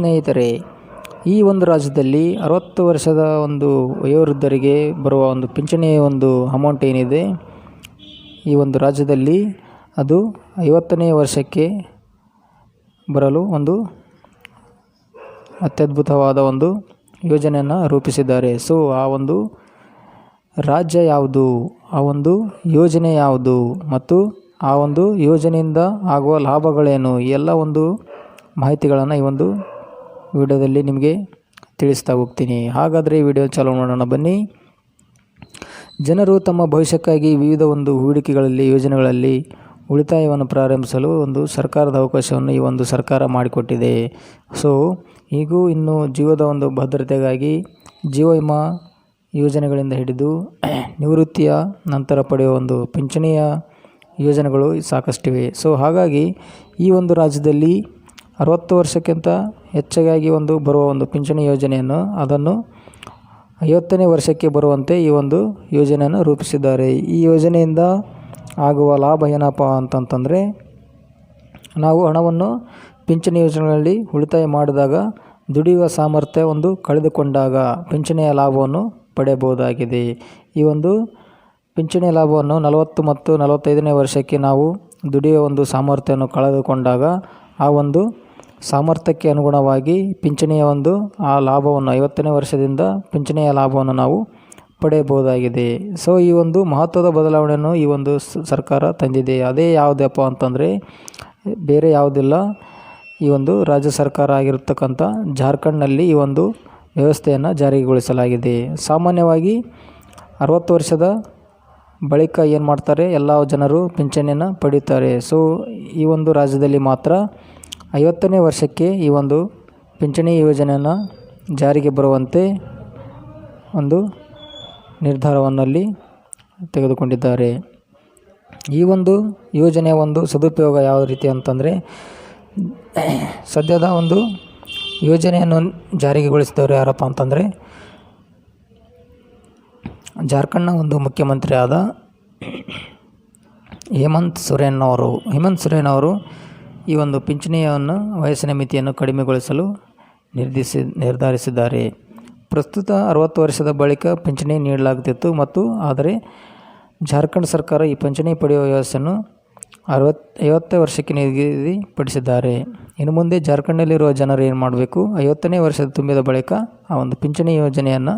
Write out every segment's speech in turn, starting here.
ಸ್ನೇಹಿತರೆ, ಈ ಒಂದು ರಾಜ್ಯದಲ್ಲಿ ಅರವತ್ತು ವರ್ಷದ ಒಂದು ವಯೋವೃದ್ಧರಿಗೆ ಬರುವ ಒಂದು ಪಿಂಚಣಿ ಒಂದು ಅಮೌಂಟ್ ಏನಿದೆ, ಈ ಒಂದು ರಾಜ್ಯದಲ್ಲಿ ಅದು ಐವತ್ತನೇ ವರ್ಷಕ್ಕೆ ಬರಲು ಒಂದು ಅತ್ಯದ್ಭುತವಾದ ಒಂದು ಯೋಜನೆಯನ್ನು ರೂಪಿಸಿದ್ದಾರೆ. ಸೊ ಆ ಒಂದು ರಾಜ್ಯ ಯಾವುದು, ಆ ಒಂದು ಯೋಜನೆ ಯಾವುದು ಮತ್ತು ಆ ಒಂದು ಯೋಜನೆಯಿಂದ ಆಗುವ ಲಾಭಗಳೇನು ಎಲ್ಲ ಒಂದು ಮಾಹಿತಿಗಳನ್ನು ಈ ಒಂದು ವಿಡಿಯೋದಲ್ಲಿ ನಿಮಗೆ ತಿಳಿಸ್ತಾ ಹೋಗ್ತೀನಿ. ಹಾಗಾದರೆ ಈ ವಿಡಿಯೋ ಚಾಲೂ ಮಾಡೋಣ. ಬನ್ನಿ. ಜನರು ತಮ್ಮ ಭವಿಷ್ಯಕ್ಕಾಗಿ ವಿವಿಧ ಒಂದು ಹೂಡಿಕೆಗಳಲ್ಲಿ, ಯೋಜನೆಗಳಲ್ಲಿ ಉಳಿತಾಯವನ್ನು ಪ್ರಾರಂಭಿಸಲು ಒಂದು ಸರ್ಕಾರದ ಅವಕಾಶವನ್ನು ಈ ಒಂದು ಸರ್ಕಾರ ಮಾಡಿಕೊಟ್ಟಿದೆ. ಸೊ, ಈಗೂ ಇನ್ನು ಜೀವದ ಒಂದು ಭದ್ರತೆಗಾಗಿ ಜೀವ ವಿಮಾ ಯೋಜನೆಗಳಿಂದ ಹಿಡಿದು ನಿವೃತ್ತಿಯ ನಂತರ ಪಡೆಯುವ ಒಂದು ಪಿಂಚಣಿಯ ಯೋಜನೆಗಳು ಸಾಕಷ್ಟಿವೆ. ಸೊ, ಹಾಗಾಗಿ ಈ ಒಂದು ರಾಜ್ಯದಲ್ಲಿ ಅರವತ್ತು ವರ್ಷಕ್ಕಿಂತ ಹೆಚ್ಚಾಗಿ ಒಂದು ಬರುವ ಒಂದು ಪಿಂಚಣಿ ಯೋಜನೆಯನ್ನು, ಅದನ್ನು ಐವತ್ತನೇ ವರ್ಷಕ್ಕೆ ಬರುವಂತೆ ಈ ಒಂದು ಯೋಜನೆಯನ್ನು ರೂಪಿಸಿದ್ದಾರೆ. ಈ ಯೋಜನೆಯಿಂದ ಆಗುವ ಲಾಭ ಏನಪ್ಪ ಅಂತಂತಂದರೆ, ನಾವು ಹಣವನ್ನು ಪಿಂಚಣಿ ಯೋಜನೆಗಳಲ್ಲಿ ಉಳಿತಾಯ ಮಾಡಿದಾಗ ದುಡಿಯುವ ಸಾಮರ್ಥ್ಯ ಒಂದು ಕಳೆದುಕೊಂಡಾಗ ಪಿಂಚಣಿಯ ಲಾಭವನ್ನು ಪಡೆಯಬಹುದಾಗಿದೆ. ಈ ಒಂದು ಪಿಂಚಣಿ ಲಾಭವನ್ನು ನಲವತ್ತು ಮತ್ತು ನಲವತ್ತೈದನೇ ವರ್ಷಕ್ಕೆ ನಾವು ದುಡಿಯುವ ಒಂದು ಸಾಮರ್ಥ್ಯವನ್ನು ಕಳೆದುಕೊಂಡಾಗ ಆ ಒಂದು ಸಾಮರ್ಥ್ಯಕ್ಕೆ ಅನುಗುಣವಾಗಿ ಪಿಂಚಣಿಯ ಒಂದು, ಆ ಲಾಭವನ್ನು ಐವತ್ತನೇ ವರ್ಷದಿಂದ ಪಿಂಚಣಿಯ ಲಾಭವನ್ನು ನಾವು ಪಡೆಯಬಹುದಾಗಿದೆ. ಸೊ ಈ ಒಂದು ಮಹತ್ವದ ಬದಲಾವಣೆಯನ್ನು ಈ ಒಂದು ಸರ್ಕಾರ ತಂದಿದೆ. ಅದೇ ಯಾವುದಪ್ಪ ಅಂತಂದರೆ, ಬೇರೆ ಯಾವುದಿಲ್ಲ. ಈ ಒಂದು ರಾಜ್ಯ ಸರ್ಕಾರ ಆಗಿರತಕ್ಕಂಥ ಜಾರ್ಖಂಡ್ನಲ್ಲಿ ಈ ಒಂದು ವ್ಯವಸ್ಥೆಯನ್ನು ಜಾರಿಗೊಳಿಸಲಾಗಿದೆ. ಸಾಮಾನ್ಯವಾಗಿ ಅರವತ್ತು ವರ್ಷದ ಬಳಿಕ ಏನು ಮಾಡ್ತಾರೆ? ಎಲ್ಲ ಜನರು ಪಿಂಚಣಿಯನ್ನು ಪಡೀತಾರೆ. ಸೊ ಈ ಒಂದು ರಾಜ್ಯದಲ್ಲಿ ಮಾತ್ರ ಐವತ್ತನೇ ವರ್ಷಕ್ಕೆ ಈ ಒಂದು ಪಿಂಚಣಿ ಯೋಜನೆಯನ್ನು ಜಾರಿಗೆ ಬರುವಂತೆ ಒಂದು ನಿರ್ಧಾರವನ್ನಲ್ಲಿ ತೆಗೆದುಕೊಂಡಿದ್ದಾರೆ. ಈ ಒಂದು ಯೋಜನೆಯ ಒಂದು ಸದುಪಯೋಗ ಯಾವ ರೀತಿ ಅಂತಂದರೆ, ಸದ್ಯದ ಒಂದು ಯೋಜನೆಯನ್ನು ಜಾರಿಗೆಗೊಳಿಸಿದವರು ಯಾರಪ್ಪ ಅಂತಂದರೆ, ಜಾರ್ಖಂಡ್ನ ಒಂದು ಮುಖ್ಯಮಂತ್ರಿ ಆದ ಹೇಮಂತ್ ಸೊರೇನ್ ಅವರು. ಹೇಮಂತ್ ಸೊರೇನ್ ಅವರು ಈ ಒಂದು ಪಿಂಚಣಿಯನ್ನು ವಯಸ್ಸಿನ ಮಿತಿಯನ್ನು ಕಡಿಮೆಗೊಳಿಸಲು ನಿರ್ಧರಿಸಿ ನಿರ್ಧರಿಸಿದ್ದಾರೆ. ಪ್ರಸ್ತುತ ಅರವತ್ತು ವರ್ಷದ ಬಳಿಕ ಪಿಂಚಣಿ ನೀಡಲಾಗುತ್ತಿತ್ತು ಮತ್ತು ಆದರೆ ಜಾರ್ಖಂಡ್ ಸರ್ಕಾರ ಈ ಪಿಂಚಣಿ ಪಡೆಯುವ ವ್ಯವಸ್ಥೆಯನ್ನು ಅರವತ್ತು ಐವತ್ತೇ ವರ್ಷಕ್ಕೆ ನಿಗದಿಪಡಿಸಿದ್ದಾರೆ. ಇನ್ನು ಮುಂದೆ ಜಾರ್ಖಂಡಲ್ಲಿರುವ ಜನರು ಏನು ಮಾಡಬೇಕು? ಐವತ್ತನೇ ವರ್ಷದ ತುಂಬಿದ ಬಳಿಕ ಆ ಒಂದು ಪಿಂಚಣಿ ಯೋಜನೆಯನ್ನು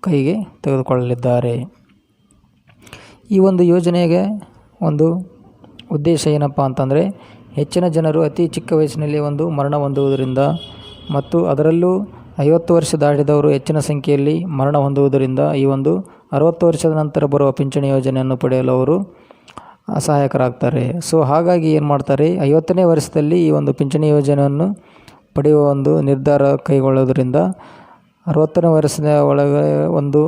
ಕೈಗೆ ತೆಗೆದುಕೊಳ್ಳಲಿದ್ದಾರೆ. ಈ ಒಂದು ಯೋಜನೆಗೆ ಒಂದು ಉದ್ದೇಶ ಏನಪ್ಪ ಅಂತಂದರೆ ಹೆಚ್ಚಿನ ಜನರು ಅತಿ ಚಿಕ್ಕ ವಯಸ್ಸಿನಲ್ಲಿ ಒಂದು ಮರಣ ಹೊಂದುವುದರಿಂದ ಮತ್ತು ಅದರಲ್ಲೂ ಐವತ್ತು ವರ್ಷ ದಾಟಿದವರು ಹೆಚ್ಚಿನ ಸಂಖ್ಯೆಯಲ್ಲಿ ಮರಣ ಹೊಂದುವುದರಿಂದ ಈ ಒಂದು ಅರವತ್ತು ವರ್ಷದ ನಂತರ ಬರುವ ಪಿಂಚಣಿ ಯೋಜನೆಯನ್ನು ಪಡೆಯಲು ಅವರು ಸಹಾಯಕರಾಗ್ತಾರೆ ಸೊ, ಹಾಗಾಗಿ ಏನು ಮಾಡ್ತಾರೆ, ಐವತ್ತನೇ ವರ್ಷದಲ್ಲಿ ಈ ಒಂದು ಪಿಂಚಣಿ ಯೋಜನೆಯನ್ನು ಪಡೆಯುವ ಒಂದು ನಿರ್ಧಾರ ಕೈಗೊಳ್ಳೋದರಿಂದ ಅರವತ್ತನೇ ವರ್ಷದ ಒಳಗೆ ಒಂದು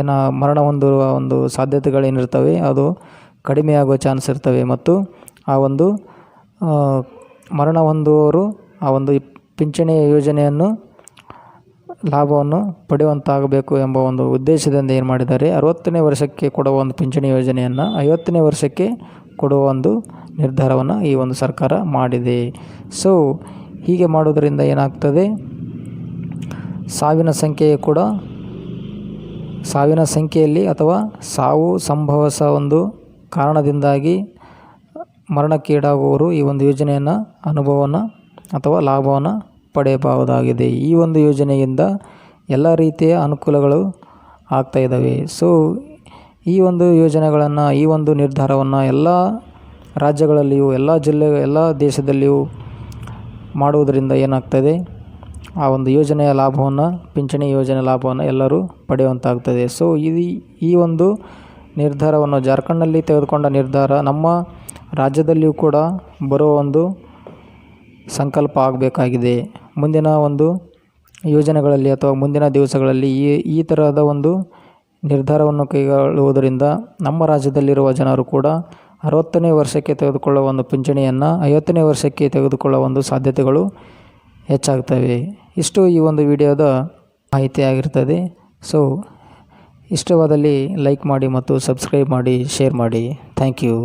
ಏನ ಮರಣ ಹೊಂದಿರುವ ಒಂದು ಸಾಧ್ಯತೆಗಳೇನಿರ್ತವೆ, ಅದು ಕಡಿಮೆ ಆಗುವ ಚಾನ್ಸ್ ಇರ್ತವೆ ಮತ್ತು ಆ ಒಂದು ಮರಣ ಹೊಂದುವವರು ಆ ಒಂದು ಪಿಂಚಣಿ ಯೋಜನೆಯನ್ನು ಲಾಭವನ್ನು ಪಡೆಯುವಂತಾಗಬೇಕು ಎಂಬ ಒಂದು ಉದ್ದೇಶದಿಂದ ಏನು ಮಾಡಿದ್ದಾರೆ, ಅರವತ್ತನೇ ವರ್ಷಕ್ಕೆ ಕೊಡುವ ಒಂದು ಪಿಂಚಣಿ ಯೋಜನೆಯನ್ನು ಐವತ್ತನೇ ವರ್ಷಕ್ಕೆ ಕೊಡುವ ಒಂದು ನಿರ್ಧಾರವನ್ನು ಈ ಒಂದು ಸರ್ಕಾರ ಮಾಡಿದೆ. ಸೊ ಹೀಗೆ ಮಾಡೋದರಿಂದ ಏನಾಗ್ತದೆ, ಸಾವಿನ ಸಂಖ್ಯೆ ಕೂಡ, ಸಾವಿನ ಸಂಖ್ಯೆಯಲ್ಲಿ ಅಥವಾ ಸಾವು ಸಂಭವಿಸ ಒಂದು ಕಾರಣದಿಂದಾಗಿ ಮರಣಕ್ಕೀಡಾಗುವವರು ಈ ಒಂದು ಯೋಜನೆಯನ್ನು ಅನುಭವವನ್ನು ಅಥವಾ ಲಾಭವನ್ನು ಪಡೆಯಬಹುದಾಗಿದೆ. ಈ ಒಂದು ಯೋಜನೆಯಿಂದ ಎಲ್ಲ ರೀತಿಯ ಅನುಕೂಲಗಳು ಆಗ್ತಾಯಿದ್ದಾವೆ ಸೊ ಈ ಒಂದು ಯೋಜನೆಗಳನ್ನು, ಈ ಒಂದು ನಿರ್ಧಾರವನ್ನು ಎಲ್ಲ ರಾಜ್ಯಗಳಲ್ಲಿಯೂ, ಎಲ್ಲ ಜಿಲ್ಲೆ, ಎಲ್ಲ ದೇಶದಲ್ಲಿಯೂ ಮಾಡುವುದರಿಂದ ಏನಾಗ್ತದೆ? ಆ ಒಂದು ಯೋಜನೆಯ ಲಾಭವನ್ನು, ಪಿಂಚಣಿ ಯೋಜನೆ ಲಾಭವನ್ನು ಎಲ್ಲರೂ ಪಡೆಯುವಂತಾಗ್ತದೆ. ಸೊ ಈ ಈ ಒಂದು ನಿರ್ಧಾರವನ್ನು ಜಾರ್ಖಂಡ್ನಲ್ಲಿ ತೆಗೆದುಕೊಂಡ ನಿರ್ಧಾರ, ನಮ್ಮ ರಾಜ್ಯದಲ್ಲಿಯೂ ಕೂಡ ಬರುವ ಒಂದು ಸಂಕಲ್ಪ ಆಗಬೇಕಾಗಿದೆ. ಮುಂದಿನ ಒಂದು ಯೋಜನೆಗಳಲ್ಲಿ ಅಥವಾ ಮುಂದಿನ ದಿವಸಗಳಲ್ಲಿ ಈ ಈ ತರಹದ ಒಂದು ನಿರ್ಧಾರವನ್ನು ಕೈಗೊಳ್ಳುವುದರಿಂದ ನಮ್ಮ ರಾಜ್ಯದಲ್ಲಿರುವ ಜನರು ಕೂಡ ಅರವತ್ತನೇ ವರ್ಷಕ್ಕೆ ತೆಗೆದುಕೊಳ್ಳುವ ಒಂದು ಪಿಂಚಣಿಯನ್ನು, ಐವತ್ತನೇ ವರ್ಷಕ್ಕೆ ತೆಗೆದುಕೊಳ್ಳುವ ಒಂದು ಸಾಧ್ಯತೆಗಳು ಹೆಚ್ಚಾಗ್ತವೆ. ಇಷ್ಟು ಈ ಒಂದು ವಿಡಿಯೋದ ಮಾಹಿತಿಯಾಗಿರ್ತದೆ ಸೊ ಇಷ್ಟವಾದಲ್ಲಿ ಲೈಕ್ ಮಾಡಿ ಮತ್ತು ಸಬ್ಸ್ಕ್ರೈಬ್ ಮಾಡಿ ಶೇರ್ ಮಾಡಿ. Thank you